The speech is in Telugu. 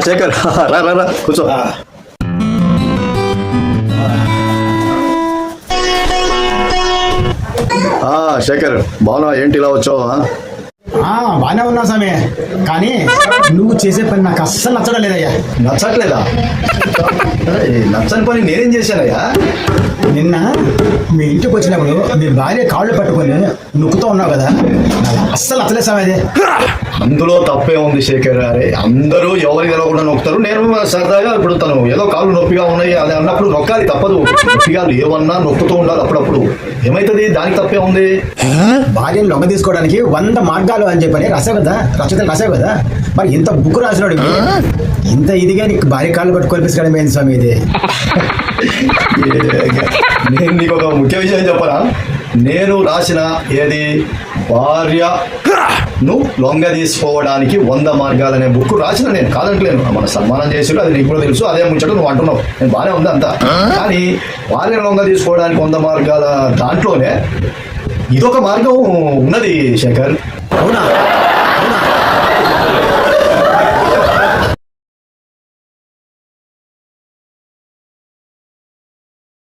శేఖర్ రా రా రా కూర్చో. ఆ, శేఖర్ బాగున్నా ఏంటి ఇలా వచ్చావు బాగానే ఉన్నా స్వామి కానీ నువ్వు చేసే పని నాకు అస్సలు నచ్చడం లేదయ్యా. నచ్చట్లేదా? ఏయ్, నచ్చని పని నేనేం చేశానయ్యా? నిన్న మీ ఇంటికి వచ్చినప్పుడు మీ భార్య కాళ్ళు పట్టుకొని నొక్కుతూ ఉన్నావు కదా. నాకు అస్సలు నచ్చలేదు స్వామి అది. అందులో తప్పే ఉంది శేఖర్ అరే అందరూ ఎవరికి తెలవకుండా నొక్కుతారు. నేను సరదాగా ఇప్పుడు తను ఏదో కాళ్ళు నొప్పిగా ఉన్నాయి అది అన్నప్పుడు నొక్కాలి తప్పదు. నొప్పిగా ఏమన్నా నొక్కుతూ ఉండాలి అప్పుడప్పుడు. ఏమైతుంది? దానికి తప్పే ఉంది. భార్యను లొంగ తీసుకోవడానికి వంద మార్గాలు అని చెప్పని రాసావు కదా? రచయితలు రాసావు కదా? మరి ఇంత బుక్ రాసినాడు ఇంత ఇదిగా నీకు భార్య కాళ్ళు పట్టుకొని పిసకడం ఏంది స్వామి ఇది? నేను నీకు ఒక ముఖ్య విషయం చెప్పరా నేను రాసిన ఏది? భార్యను లొంగ తీసుకోవడానికి వంద మార్గాలు అనే బుక్ రాసిన నేను. కాదంటలేను. మన సన్మానం చేసాడు అది నీకు కూడా తెలుసు. అదే ముచ్చట నువ్వు అంటున్నావు. నేను బాగానే ఉంది అంతా. కానీ భార్య లొంగ తీసుకోవడానికి వంద మార్గాల దాంట్లోనే ఇదొక మార్గం ఉన్నది శేఖర్. 头呢。